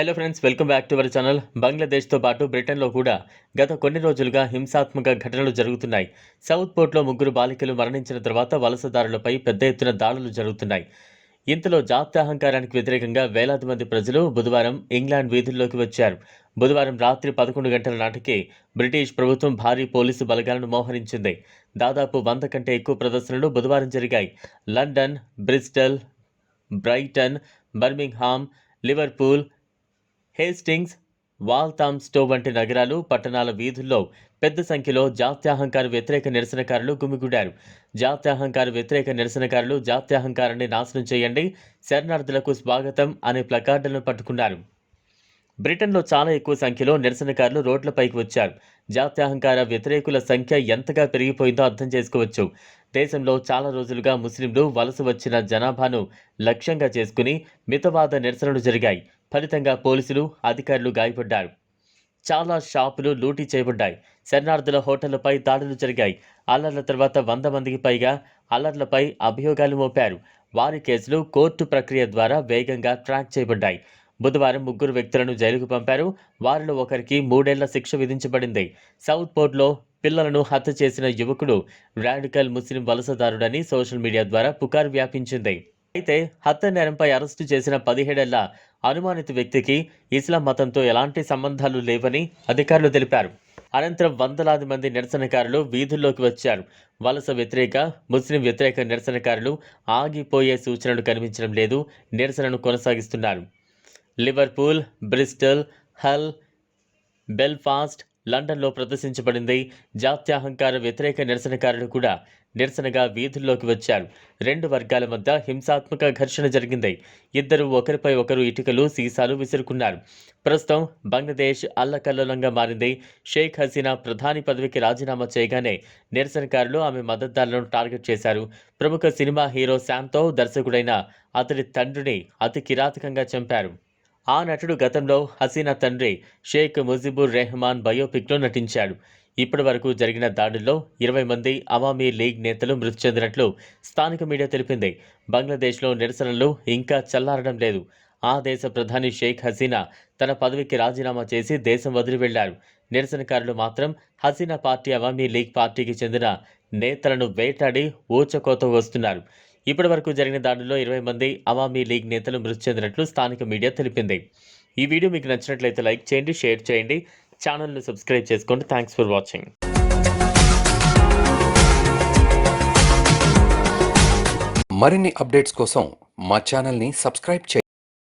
Hello friends welcome back to our channel బంగ్లాదేశ్తో పాటు బ్రిటన్లో కూడా గత కొన్ని రోజులుగా హింసాత్మక ఘటనలు జరుగుతున్నాయి. సౌత్ పోర్ట్లో ముగ్గురు బాలికలు మరణించిన తర్వాత వలసదారులపై పెద్ద ఎత్తున దాడులు జరుగుతున్నాయి. ఇంతలో జాత్యాహంకారానికి వ్యతిరేకంగా వేలాది మంది ప్రజలు బుధవారం ఇంగ్లాండ్ వీధుల్లోకి వచ్చారు. బుధవారం రాత్రి పదకొండు గంటల నాటికే బ్రిటిష్ ప్రభుత్వం భారీ పోలీసు బలగాలను మోహరించింది. దాదాపు వంద కంటే ఎక్కువ ప్రదర్శనలు బుధవారం జరిగాయి. London Bristol Brighton Birmingham Liverpool Hastings Walthamstow వంటి నగరాలు పట్టణాల వీధుల్లో పెద్ద సంఖ్యలో జాత్యాహంకార వ్యతిరేక నిరసనకారులు గుమిగూడారు. జాత్యాహంకార వ్యతిరేక నిరసనకారులు జాత్యాహంకారాన్ని నాశనం చేయండి శరణార్థులకు స్వాగతం అనే ప్లకార్డులను పట్టుకున్నారు. బ్రిటన్లో చాలా ఎక్కువ సంఖ్యలో నిరసనకారులు రోడ్లపైకి వచ్చారు. జాత్యాహంకార వ్యతిరేకుల సంఖ్య ఎంతగా పెరిగిపోయిందో అర్థం చేసుకోవచ్చు. దేశంలో చాలా రోజులుగా ముస్లింలు వలస వచ్చిన జనాభాను లక్ష్యంగా చేసుకుని మితవాద నిరసనలు జరిగాయి. ఫలితంగా పోలీసులు అధికారులు గాయపడ్డారు. చాలా షాపులు లూటీ చేయబడ్డాయి. శరణార్థుల హోటళ్ళపై దాడులు జరిగాయి. అల్లర్ల తర్వాత వంద మందికి పైగా అల్లర్లపై అభియోగాలు మోపారు. వారి కేసులు కోర్టు ప్రక్రియ ద్వారా వేగంగా ట్రాక్ చేయబడ్డాయి. బుధవారం ముగ్గురు వ్యక్తులను జైలుకు పంపారు. వారిలో ఒకరికి మూడేళ్ళ శిక్ష విధించబడింది. సౌత్ పోర్ట్లో పిల్లలను హత్య చేసిన యువకుడు రాడికల్ ముస్లిం వలసదారుడని సోషల్ మీడియా ద్వారా పుకారు వ్యాపించింది. అయితే హత్య నేరంపై అరెస్టు చేసిన పదిహేడేళ్ళ అనుమానిత వ్యక్తికి ఇస్లాం మతంతో ఎలాంటి సంబంధాలు లేవని అధికారులు తెలిపారు. అనంతరం వందలాది మంది నిరసనకారులు వీధుల్లోకి వచ్చారు. వలస వ్యతిరేక ముస్లిం వ్యతిరేక నిరసనకారులు ఆగిపోయే సూచనలు కనిపించడం లేదు నిరసనను కొనసాగిస్తున్నారు. లివర్పూల్ బ్రిస్టల్ హల్ బెల్ఫాస్ట్ లండన్లో ప్రదర్శించబడింది. జాత్యాహంకార వ్యతిరేక నిరసనకారులు కూడా నిరసనగా వీధుల్లోకి వచ్చారు. రెండు వర్గాల మధ్య హింసాత్మక ఘర్షణ జరిగింది. ఇద్దరు ఒకరిపై ఒకరు ఇటుకలు సీసాలు విసురుకున్నారు. ప్రస్తుతం బంగ్లాదేశ్ అల్లకల్లోలంగా మారింది. షేక్ హసీనా ప్రధాని పదవికి రాజీనామా చేయగానే నిరసనకారులు ఆమె మద్దతుదారులను టార్గెట్ చేశారు. ప్రముఖ సినిమా హీరో శాంతో దర్శకుడైన అతడి తండ్రిని అతి కిరాతకంగా చంపారు. ఆ నటుడు గతంలో హసీనా తండ్రి షేక్ ముజిబుర్ రెహమాన్ బయోపిక్లో నటించాడు. ఇప్పటి వరకు జరిగిన దాడుల్లో ఇరవై మంది అవామీ లీగ్ నేతలు మృతి చెందినట్లు స్థానిక మీడియా తెలిపింది. బంగ్లాదేశ్లో నిరసనలు ఇంకా చల్లారడం లేదు. ఆ దేశ ప్రధాని షేక్ హసీనా తన పదవికి రాజీనామా చేసి దేశం వదిలి వెళ్ళారు నిరసనకారులు మాత్రం హసీనా పార్టీ అవామీ లీగ్ పార్టీకి చెందిన నేతలను వేటాడి ఊచకోత వస్తున్నారు. ఇప్పటి వరకు జరిగిన దాడిలో ఇరవై మంది అవామీ లీగ్ నేతలు మృతి చెందినట్లు స్థానిక మీడియా తెలిపింది. ఈ వీడియో మీకు నచ్చినట్లయితే లైక్ చేయండి షేర్ చేయండి. ఛానల్ను సబ్స్క్రైబ్ చేసుకోండి. Thanks for watching. మరిన్ని అప్డేట్స్ కోసం మా ఛానల్ని సబ్స్క్రైబ్ చేయండి.